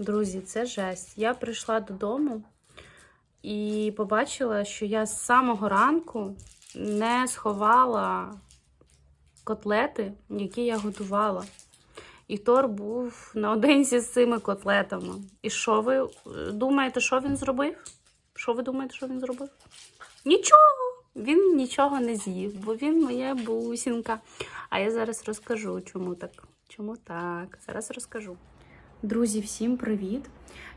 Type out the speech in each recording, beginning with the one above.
Друзі, це жесть. Я прийшла додому і побачила, що я з самого ранку не сховала котлети, які я готувала. І Тор був наодинці з цими котлетами. І що ви е, думаєте, що він зробив? Що ви думаєте, що він зробив? Нічого! Він нічого не з'їв, бо він моя бусінка. А я зараз розкажу, чому так. Чому так? Зараз розкажу. Друзі, всім привіт!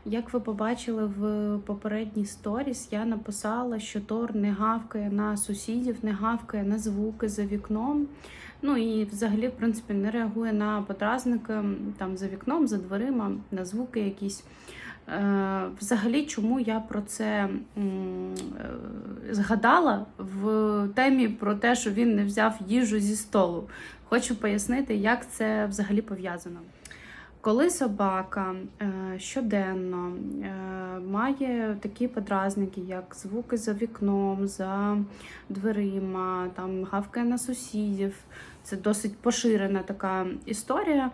Як ви побачили в попередній сторіс, я написала, що Тор не гавкає на сусідів, не гавкає на звуки за вікном. Ну і взагалі, в принципі, не реагує на подразники там за вікном, за дверима, на звуки якісь. Е, Взагалі, чому я про це е, згадала в темі про те, що він не взяв їжу зі столу. Хочу пояснити, як це взагалі пов'язано. Коли собака е, щоденно е, має такі подразники, як звуки за вікном, за дверима, там гавкає на сусідів, це досить поширена така історія.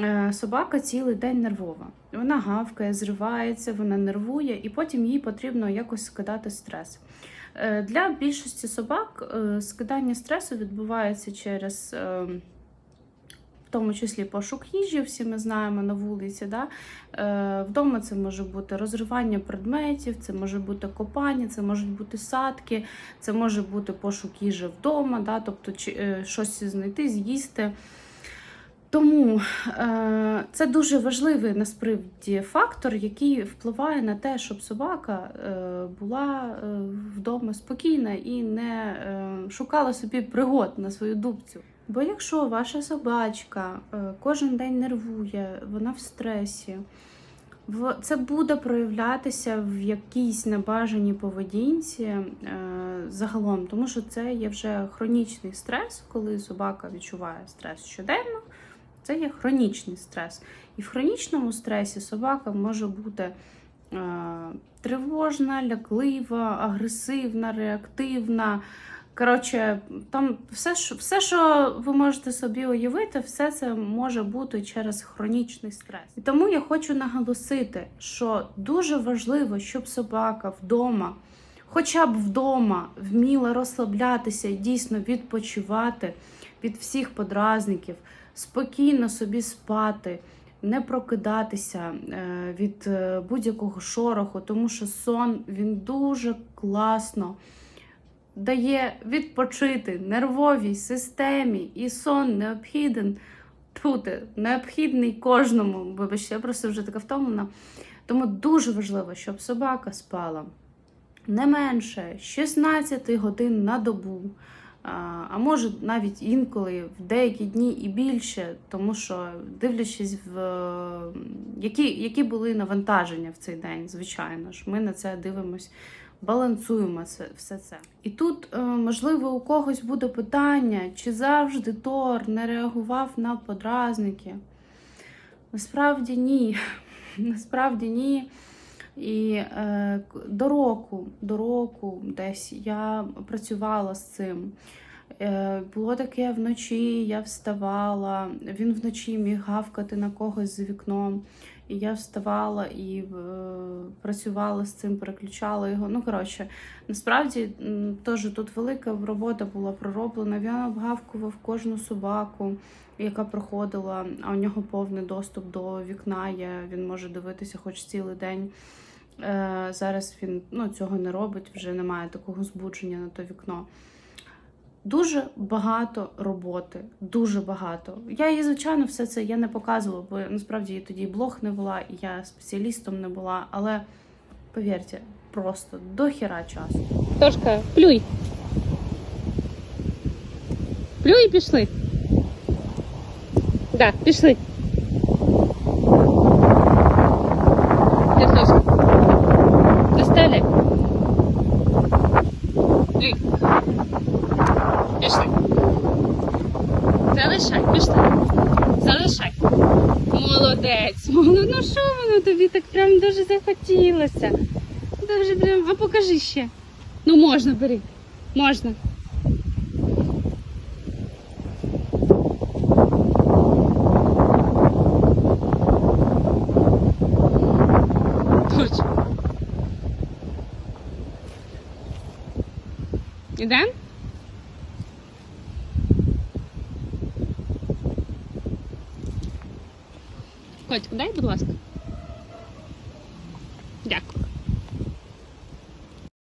Е, Собака цілий день нервова. Вона гавкає, зривається, вона нервує, і потім їй потрібно якось скидати стрес. Для більшості собак скидання стресу відбувається через. В тому числі пошук їжі, всі ми знаємо на вулиці. Да? Е, вдома це може бути розривання предметів, це може бути копання, це можуть бути садки, це може бути пошук їжі вдома, да? тобто чи, е, щось знайти, з'їсти. Тому е, це дуже важливий насправді фактор, який впливає на те, щоб собака е, була е, вдома спокійна і не е, шукала собі пригод на свою дубцю. Бо якщо ваша собачка кожен день нервує, вона в стресі, в- це буде проявлятися в якійсь небажаній поведінці загалом, тому що це є вже хронічний стрес, коли собака відчуває стрес щоденно. Це є хронічний стрес. І в хронічному стресі собака може бути е, тривожна, ляклива, агресивна, реактивна. Коротше, там все, все, що ви можете собі уявити, все це може бути через хронічний стрес. І тому я хочу наголосити, що дуже важливо, щоб собака вдома, хоча б вдома, вміла розслаблятися і дійсно відпочивати від всіх подразників, спокійно собі спати. Не прокидатися е, від е, будь-якого шороху, тому що сон він дуже класно дає відпочити нервовій системі, і сон необхіден бути, необхідний кожному. Вибачте, я просто вже така втомлена. Тому дуже важливо, щоб собака спала не менше 16 годин на добу. А може навіть інколи в деякі дні і більше, тому що дивлячись в е, які, які були навантаження в цей день, звичайно ж, ми на це дивимось, балансуємо це все це. І тут, е, можливо, у когось буде питання, чи завжди Тор не реагував на подразники. Насправді ні. Насправді ні. І е, до року, до року десь я працювала з цим. Е, було таке вночі, я вставала, він вночі міг гавкати на когось за вікном. І я вставала і е, працювала з цим, переключала його. Ну, коротше, насправді теж тут велика робота була пророблена. Він обгавкував кожну собаку, яка проходила, а у нього повний доступ до вікна є. Він може дивитися хоч цілий день. Е, зараз він ну, цього не робить, вже немає такого збудження на то вікно. Дуже багато роботи, дуже багато. Я її, звичайно, все це я не показувала, бо насправді я тоді блог не була, і я спеціалістом не була. Але повірте, просто до хіра часу. Тошка, плюй. Плюй і пішли. Да, пішли. Залишай, пішли. Залишай. Молодець. Молодець. Ну що воно тобі так прям дуже захотілося? Дуже прям, а покажи ще. Ну можна, бери. Можна. Точно. Ідемо? Котик, дай, будь ласка. Дякую.